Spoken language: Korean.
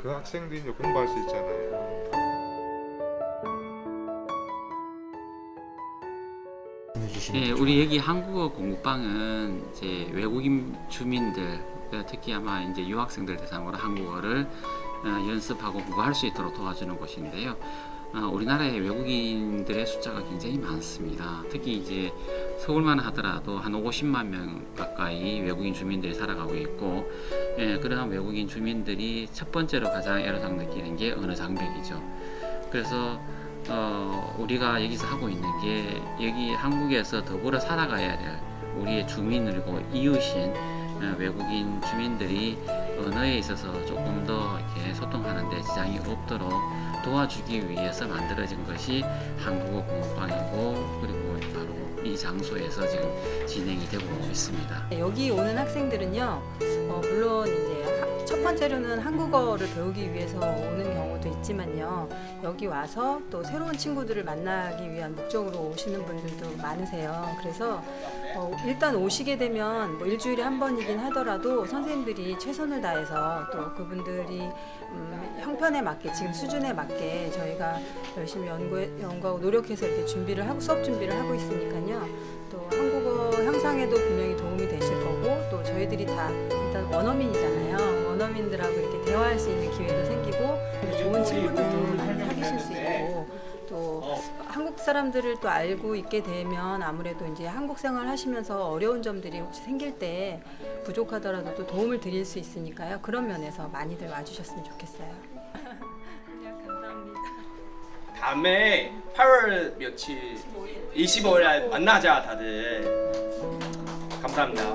그 학생들이 이제 공부할 수 있잖아요. 예, 우리 여기 한국어 공부방은 이제 외국인 주민들 어, 특히 아마 이제 유학생들 대상으로 한국어를 어, 연습하고 공부할 수 있도록 도와주는 곳인데요. 어, 우리나라에 외국인들의 숫자가 굉장히 많습니다. 특히 이제 서울만 하더라도 한 50만 명 가까이 외국인 주민들이 살아가고 있고, 예, 그러한 외국인 주민들이 첫 번째로 가장 애로사항 느끼는 게 언어 장벽이죠. 그래서 어, 우리가 여기서 하고 있는 게 여기 한국에서 더불어 살아가야 될 우리의 주민들이고 이웃인 어, 외국인 주민들이 언어에 있어서 조금 더 이렇게 소통하는데 지장이 없도록 도와주기 위해서 만들어진 것이 한국어 공부방이고 그리고 바로 이 장소에서 지금 진행이 되고 있습니다. 여기 오는 학생들은요, 어, 물론 이제 하- 첫 번째로는 한국어를 배우기 위해서 오는 경우도 있지만요, 여기 와서 또 새로운 친구들을 만나기 위한 목적으로 오시는 분들도 많으세요. 그래서 어, 일단 오시게 되면 뭐 일주일에 한 번이긴 하더라도 선생님들이 최선을 다해서 또 그분들이 음, 형편에 맞게 지금 수준에 맞게 저희가 열심히 연구 연구하고 노력해서 이렇게 준비를 하고 수업 준비를 하고 있으니까요. 또 한국어 향상에도 분명히 도움이 되실 거고 또 저희들이 다 일단 원어민이잖아요. 원어민들하고 이렇게 대화할 수 있는 기회도 생기고 또 좋은 친구들도 사람들을 또 알고 있게 되면 아무래도 이제 한국 생활 하시면서 어려운 점들이 혹시 생길 때 부족하더라도 또 도움을 드릴 수 있으니까요. 그런 면에서 많이들 와주셨으면 좋겠어요. 감사합니다. 다음에 8월 며칠 25일 날 만나자 다들 감사합니다